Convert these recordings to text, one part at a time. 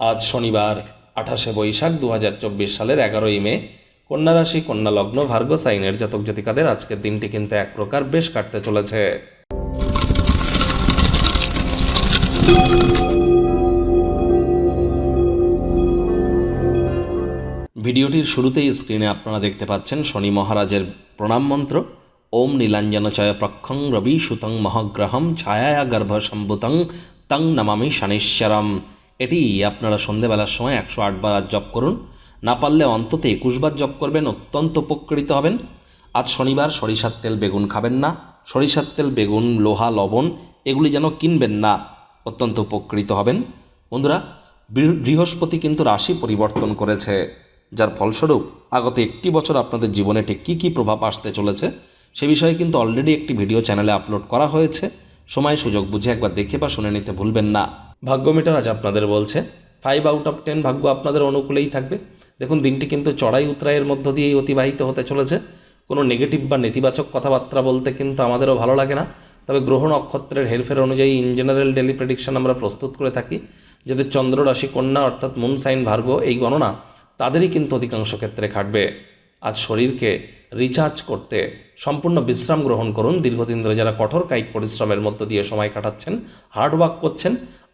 আজ শনিবার, আঠাশে বৈশাখ দু হাজার চব্বিশ সালের এগারোই মে। কন্যা রাশি, কন্যা লগ্ন, ভার্গ সাইনের জাতক জাতিকাদের আজকের দিনটি কিন্তু এক প্রকার বেশ কাটতে চলেছে। ভিডিওটির শুরুতেই স্ক্রিনে আপনারা দেখতে পাচ্ছেন শনি মহারাজের প্রণাম মন্ত্র। ওম নীলাঞ্জনচয় প্রক্ষং রবি সুতং মহাগ্রহম ছায়া গর্ভ সম্ভুতং তং নমামি শনিশ্বরম। এটি আপনারা সন্ধেবেলার সময় একশো আটবার আজ জপ করুন। না পারলে অন্তত একুশবার জপ করবেন, অত্যন্ত উপকৃত হবেন। আজ শনিবার, সরিষার তেল, বেগুন খাবেন না। সরিষার তেল, বেগুন, লোহা, লবণ, এগুলি যেন কিনবেন না, অত্যন্ত উপকৃত হবেন। বন্ধুরা, বৃহ- বৃহস্পতি কিন্তু রাশি পরিবর্তন করেছে, যার ফলস্বরূপ আগত একটি বছর আপনাদের জীবনে ঠিক কী কী প্রভাব আসতে চলেছে, সে বিষয়ে কিন্তু অলরেডি একটি ভিডিও চ্যানেলে আপলোড করা হয়েছে। সময় সুযোগ বুঝে একবার দেখে বা শুনে নিতে ভুলবেন না। ভাগ্যমিটার আজ আপনাদের বলছে। ফাইভ আউট অফ টেন ভাগ্য আপনাদের অনুকূলেই থাকবে। দেখুন, দিনটি কিন্তু চড়াই উতরাইয়ের মধ্য দিয়েই অতিবাহিত হতে চলেছে। কোনো নেগেটিভ বা নেতিবাচক কথাবার্তা বলতে কিন্তু আমাদেরও ভালো লাগে না। তবে গ্রহ নক্ষত্রের হেরফের অনুযায়ী ইন জেনারেল ডেলি প্রেডিকশন আমরা প্রস্তুত করে থাকি। যাদের চন্দ্র রাশি, কন্যা অর্থাৎ মুন সাইন ভার্গ এই গণনা তাদেরই কিন্তু অধিকাংশ ক্ষেত্রে খাটবে। আজ শরীরকে রিচার্জ করতে সম্পূর্ণ বিশ্রাম গ্রহণ করুন। দীর্ঘদিন ধরে যারা কঠোর কায়িক পরিশ্রমের মধ্য দিয়ে সময় কাটাচ্ছেন হার্ড ওয়ার্ক করছেন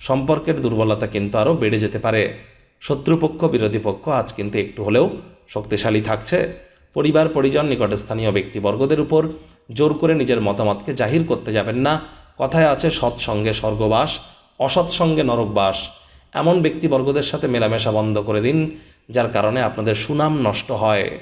সম্পর্কের দুর্বলতা কিন্তু আরও বেড়ে যেতে পারে। শত্রুপক্ষ, বিরোধী পক্ষ আজ কিন্তু একটু হলেও শক্তিশালী থাকছে। পরিবার, পরিজন, নিকটস্থানীয় ব্যক্তিবর্গদের উপর জোর করে নিজের মতামতকে জাহির করতে যাবেন না। কথায় আছে সৎসঙ্গে স্বর্গবাস অসৎসঙ্গে নরকবাস। এমন ব্যক্তিবর্গদের সাথে মেলামেশা বন্ধ করে দিন, যার কারণে আপনাদের সুনাম নষ্ট হয়।